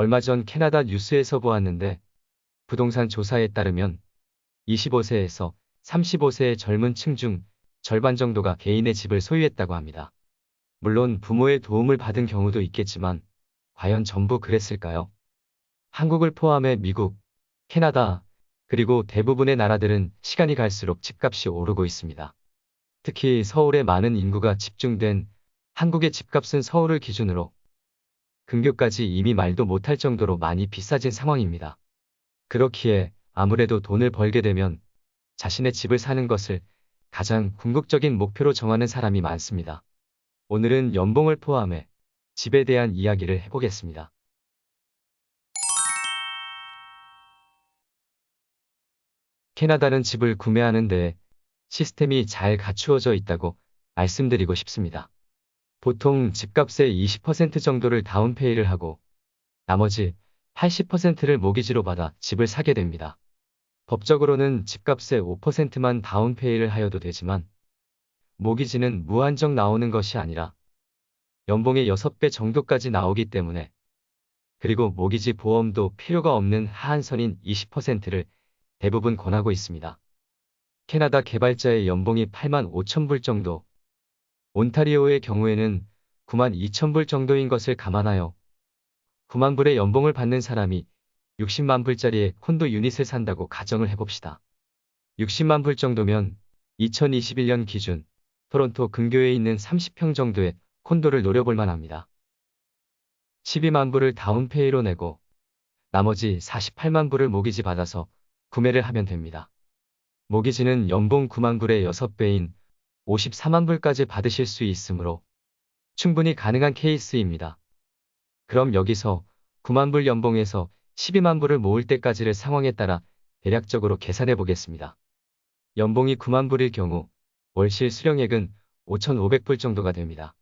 얼마 전 캐나다 뉴스에서 보았는데 부동산 조사에 따르면 25세에서 35세의 젊은 층 중 절반 정도가 개인의 집을 소유했다고 합니다. 물론 부모의 도움을 받은 경우도 있겠지만 과연 전부 그랬을까요? 한국을 포함해 미국, 캐나다, 그리고 대부분의 나라들은 시간이 갈수록 집값이 오르고 있습니다. 특히 서울에 많은 인구가 집중된 한국의 집값은 서울을 기준으로 근교까지 이미 말도 못할 정도로 많이 비싸진 상황입니다. 그렇기에 아무래도 돈을 벌게 되면 자신의 집을 사는 것을 가장 궁극적인 목표로 정하는 사람이 많습니다. 오늘은 연봉을 포함해 집에 대한 이야기를 해보겠습니다. 캐나다는 집을 구매하는데 시스템이 잘 갖추어져 있다고 말씀드리고 싶습니다. 보통 집값의 20% 정도를 다운페이를 하고 나머지 80%를 모기지로 받아 집을 사게 됩니다. 법적으로는 집값의 5%만 다운페이를 하여도 되지만 모기지는 무한정 나오는 것이 아니라 연봉의 6배 정도까지 나오기 때문에 그리고 모기지 보험도 필요가 없는 하한선인 20%를 대부분 권하고 있습니다. 캐나다 개발자의 연봉이 8만 5천 불 정도, 온타리오의 경우에는 9만 2천 불 정도인 것을 감안하여 9만 불의 연봉을 받는 사람이 60만 불짜리의 콘도 유닛을 산다고 가정을 해봅시다. 60만 불 정도면 2021년 기준 토론토 근교에 있는 30평 정도의 콘도를 노려볼 만합니다. 12만 불을 다운페이로 내고 나머지 48만 불을 모기지 받아서 구매를 하면 됩니다. 모기지는 연봉 9만 불의 6배인 54만 불까지 받으실 수 있으므로 충분히 가능한 케이스입니다. 그럼 여기서 9만 불 연봉에서 12만 불을 모을 때까지를 상황에 따라 대략적으로 계산해 보겠습니다. 연봉이 9만 불일 경우 월실 수령액은 5,500불 정도가 됩니다.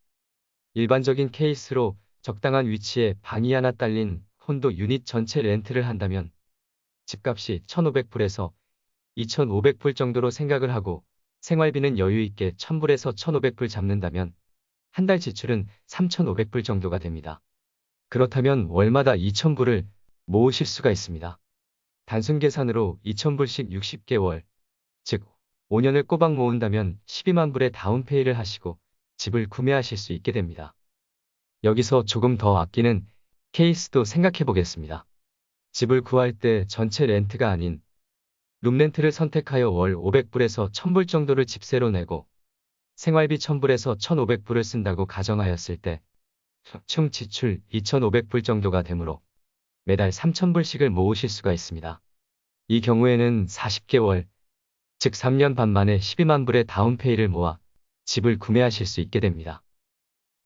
일반적인 케이스로 적당한 위치에 방이 하나 딸린 콘도 유닛 전체 렌트를 한다면 집값이 1,500불에서 2,500불 정도로 생각을 하고 생활비는 여유 있게 1,000불에서 1,500불 잡는다면 한 달 지출은 3,500불 정도가 됩니다. 그렇다면 월마다 2,000불을 모으실 수가 있습니다. 단순 계산으로 2,000불씩 60개월, 즉 5년을 꼬박 모은다면 12만 불의 다운페이를 하시고 집을 구매하실 수 있게 됩니다. 여기서 조금 더 아끼는 케이스도 생각해 보겠습니다. 집을 구할 때 전체 렌트가 아닌 룸렌트를 선택하여 월 500불에서 1000불 정도를 집세로 내고 생활비 1000불에서 1500불을 쓴다고 가정하였을 때 총 지출 2500불 정도가 되므로 매달 3000불씩을 모으실 수가 있습니다. 이 경우에는 40개월, 즉 3년 반 만에 12만 불의 다운페이를 모아 집을 구매하실 수 있게 됩니다.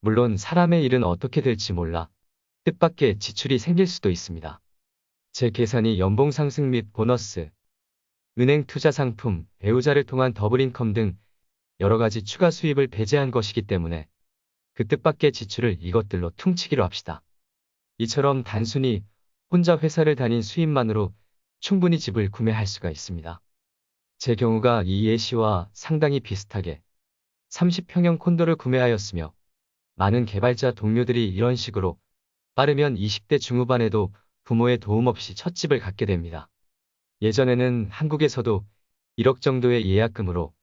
물론 사람의 일은 어떻게 될지 몰라 뜻밖의 지출이 생길 수도 있습니다. 제 계산이 연봉 상승 및 보너스, 은행 투자 상품, 배우자를 통한 더블인컴 등 여러 가지 추가 수입을 배제한 것이기 때문에 그 뜻밖의 지출을 이것들로 퉁치기로 합시다. 이처럼 단순히 혼자 회사를 다닌 수입만으로 충분히 집을 구매할 수가 있습니다. 제 경우가 이 예시와 상당히 비슷하게 30평형 콘도를 구매하였으며 많은 개발자 동료들이 이런 식으로 빠르면 20대 중후반에도 부모의 도움 없이 첫 집을 갖게 됩니다. 예전에는 한국에서도 1억 정도의 예약금으로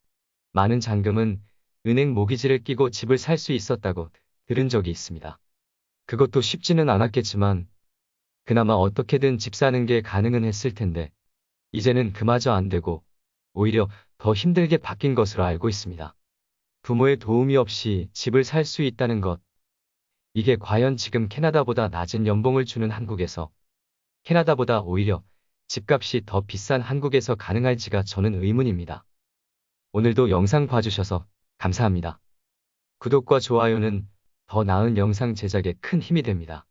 많은 잔금은 은행 모기지를 끼고 집을 살 수 있었다고 들은 적이 있습니다. 그것도 쉽지는 않았겠지만 그나마 어떻게든 집 사는 게 가능은 했을 텐데 이제는 그마저 안 되고 오히려 더 힘들게 바뀐 것으로 알고 있습니다. 부모의 도움이 없이 집을 살 수 있다는 것. 이게 과연 지금 캐나다보다 낮은 연봉을 주는 한국에서 캐나다보다 오히려 집값이 더 비싼 한국에서 가능할지가 저는 의문입니다. 오늘도 영상 봐주셔서 감사합니다. 구독과 좋아요는 더 나은 영상 제작에 큰 힘이 됩니다.